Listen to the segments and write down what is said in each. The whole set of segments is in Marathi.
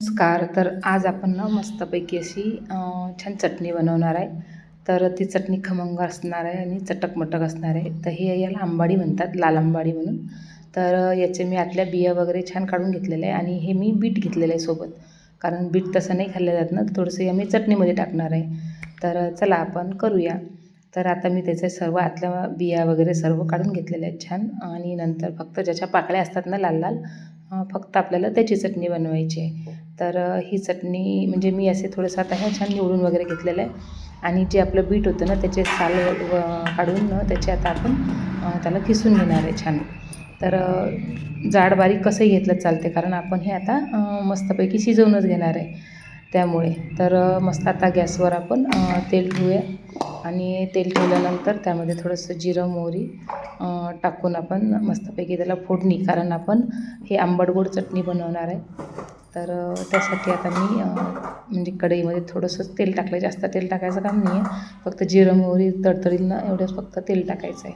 नमस्कार. तर आज आपण ना मस्तपैकी अशी छान चटणी बनवणार आहे. तर ती चटणी खमंग असणार आहे आणि चटकमटक असणार आहे. तर हे याला आंबाडी म्हणतात लाल आंबाडी म्हणून. तर याचे मी आतल्या बिया वगैरे छान काढून घेतलेले आहे आणि हे मी बीट घेतलेलं आहे सोबत. कारण बीट तसं नाही खाल्लं जात ना थोडंसं हे मी चटणीमध्ये टाकणार आहे. तर चला आपण करूया. तर आता मी त्याचे सर्व आतल्या बिया वगैरे सर्व काढून घेतलेल्या आहेत छान. आणि नंतर फक्त ज्याच्या पाकळ्या असतात ना लाल लाल फक्त आपल्याला त्याची चटणी बनवायची आहे. तर ही चटणी म्हणजे मी असे थोडंसं आता हे छान निवडून वगैरे घेतलेलं आहे. आणि जे आपलं बीट होतं ना त्याचे साल व- काढून त्याचे आता आपण त्याला किसून घेणार आहे छान. तर जाड बारीक कसंही घेतलं चालते कारण आपण हे आता मस्तपैकी शिजवूनच घेणार आहे. त्यामुळे तर मस्त आता गॅसवर आपण तेल ठेवूया आणि तेल ठेवल्यानंतर त्यामध्ये थोडंसं जिरं मोहरी टाकून आपण मस्तपैकी त्याला फोडणी कारण आपण हे आंबट गोड चटणी बनवणार आहे. तर त्यासाठी आता मी म्हणजे कढईमध्ये थोडंसं तेल टाकलं जास्त तेल टाकायचं काम नाही आहे फक्त जिरं मोहरी तडतडींना एवढंच फक्त तेल टाकायचं आहे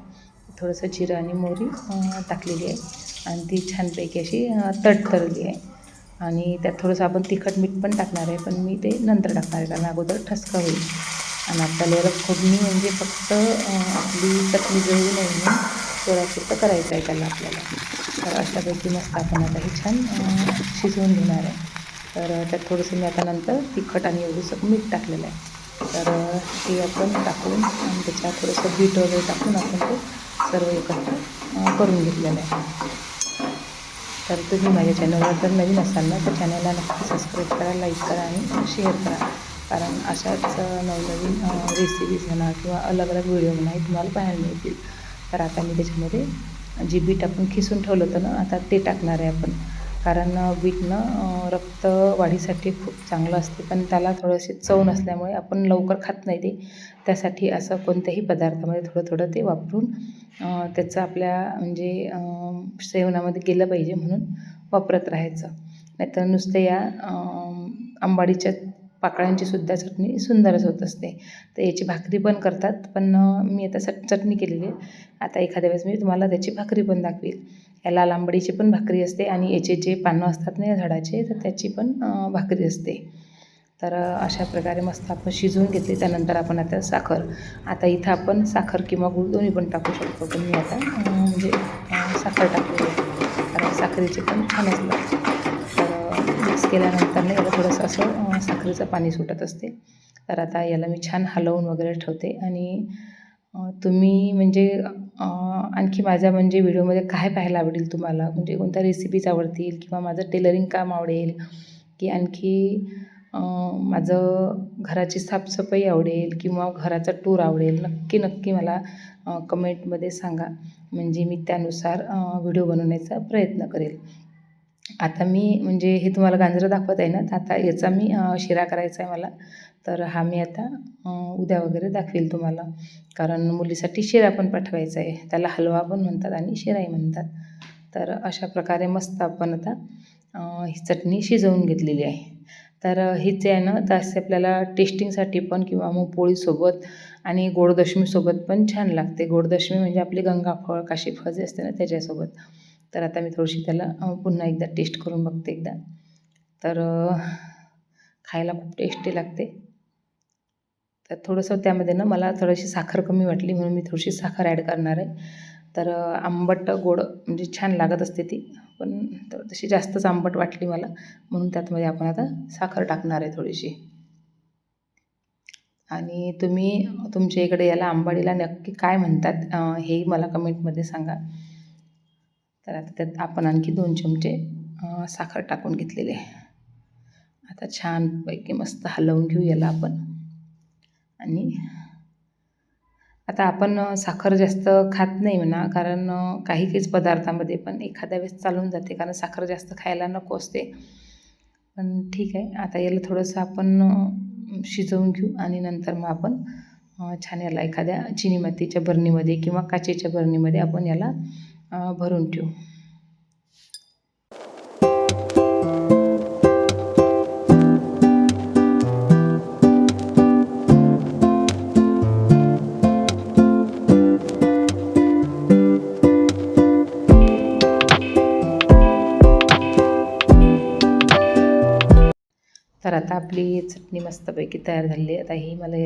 थोडंसं जिरं आणि मोहरी टाकलेली आहे. आणि ती छानपैकी अशी तडतडली आहे. आणि त्यात थोडंसं आपण तिखट मीठ पण टाकणार आहे. पण मी ते नंतर टाकणार आहे. कारण अगोदर ठसका होईल. आणि आपल्याला फोडणी म्हणजे फक्त आपली चटणी जळू नये म्हणून करायचं आहे त्याला आपल्याला. तर अशापैकी मग आपण आता हे छान शिजवून घेणार आहे. तर त्यात थोडंसं मी आता नंतर तिखट आणि एवढंसं मीठ टाकलेलं आहे. तर ते आपण टाकून आणि त्याच्यात थोडंसं बीट वगैरे टाकून आपण ते सर्व एकत्र करून घेतलेलं आहे. तर तुम्ही माझ्या चॅनलवर जर नवीन असाल ना तर चॅनलला नक्की सबस्क्राईब करा लाईक करा आणि शेअर करा. कारण अशाच नवनवीन रेसिपीज म्हणा किंवा अलग अलग व्हिडिओ म्हणा हे तुम्हाला पाहायला मिळतील. तर आता मी त्याच्यामध्ये जी बीट आपण खिसून ठेवलं होतं ना आता ते टाकणार आहे आपण. कारण बीटनं रक्त वाढीसाठी खूप चांगलं असते. पण त्याला थोडंसे चव नसल्यामुळे आपण लवकर खात नाही ते. त्यासाठी असं कोणत्याही पदार्थामध्ये थोडं थोडं ते वापरून त्याचं आपल्या म्हणजे सेवनामध्ये गेलं पाहिजे म्हणून वापरत राहायचं. नाहीतर नुसतं या आंबाडीच्या पाकळ्यांची सुद्धा चटणी सुंदरच होत असते. तर याची भाकरी पण करतात पण मी आता सट चटणी केलेली आहे. आता एखाद्या वेळेस मी तुम्हाला त्याची भाकरी पण दाखवेल. या लाल आंबडीची पण भाकरी असते आणि याचे जे पानं असतात ना या झाडाचे तर त्याची पण भाकरी असते. तर अशा प्रकारे मस्त आपण शिजवून घेतली त्यानंतर आपण आता साखर. आता इथं आपण साखर किंवा गूळ दोन्ही पण टाकू शकतो. पण मी आता म्हणजे साखर टाकलेली आहे कारण साखरेचे पण छानच असतात. मिक्स केल्यानंतर ना याला थोडंसं असं साखरेचं पाणी सुटत असते. तर आता याला मी छान हलवून वगैरे ठेवते. आणि तुम्ही म्हणजे आणखी माझ्या म्हणजे व्हिडिओमध्ये काय पाहायला आवडेल तुम्हाला? म्हणजे कोणत्या रेसिपीज आवडतील? किंवा माझं टेलरिंग काम आवडेल? की आणखी माझं घराची साफसफाई आवडेल? किंवा घराचा टूर आवडेल? नक्की नक्की मला कमेंटमध्ये सांगा. म्हणजे मी त्यानुसार व्हिडिओ बनवण्याचा प्रयत्न करेल. आता मी म्हणजे हे तुम्हाला गांजरं दाखवत आहे ना तर आता याचा मी शिरा करायचा आहे मला. तर हा मी आता उद्या वगैरे दाखवेल तुम्हाला. कारण मुलीसाठी शिरा पण पाठवायचा आहे. त्याला हलवा पण म्हणतात आणि शिराही म्हणतात. तर अशा प्रकारे मस्त आपण आता ही चटणी शिजवून घेतलेली आहे. तर अ, हीच आहे ना तर असे आपल्याला टेस्टिंगसाठी पण किंवा मग पोळीसोबत आणि गोडदशमीसोबत पण छान लागते. गोडदशमी म्हणजे आपली गंगाफळ काशीफळ जे असते ना त्याच्यासोबत. तर आता मी थोडीशी त्याला पुन्हा एकदा टेस्ट करून बघते एकदा. तर खायला खूप टेस्टी लागते. तर थोडंसं त्यामध्ये ना मला थोडीशी साखर कमी वाटली म्हणून मी थोडीशी साखर ॲड करणार आहे. तर आंबट गोड म्हणजे छान लागत असते ती पण तर तशी जास्तच आंबट वाटली मला म्हणून त्यातमध्ये आपण आता साखर टाकणार आहे थोडीशी. आणि तुम्ही तुमच्या इकडे याला आंबाडीला नक्की काय म्हणतात हे हेही मला कमेंटमध्ये सांगा. तर आता त्यात आपण आणखी दोन चमचे साखर टाकून घेतलेली आहे. आता छानपैकी मस्त हलवून घेऊ याला आपण. आणि आता आपण साखर जास्त खात नाही म्हणा कारण काही काहीच पदार्थामध्ये पण एखाद्या वेळेस चालून जाते कारण साखर जास्त खायला नको असते. पण ठीक आहे आता याला थोडंसं आपण शिजवून घेऊ आणि नंतर मग आपण छान याला एखाद्या चिनी मातीच्या बरणीमध्ये किंवा काचेच्या बरणीमध्ये आपण याला भरून ठेवू. तर आता आपली चटणी मस्तपैकी तयार झालेली आहे. आता ही मला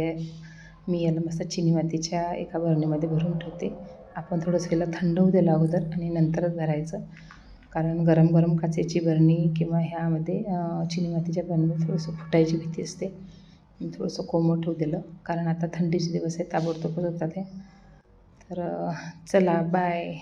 मी याला मस्त चिनी मातीच्या एका भरणीमध्ये भरून ठेवते. आपण थोडंसं याला थंड होऊ दिलं अगोदर आणि नंतरच भरायचं. कारण गरम गरम काचेची बरणी किंवा ह्यामध्ये चिनी मातीच्या बरणीमध्ये थोडंसं फुटायची भीती असते. थोडंसं कोमट होऊ दिलं. कारण आता थंडीचे दिवस आहे ताबडतोबच होतात हे तर चला बाय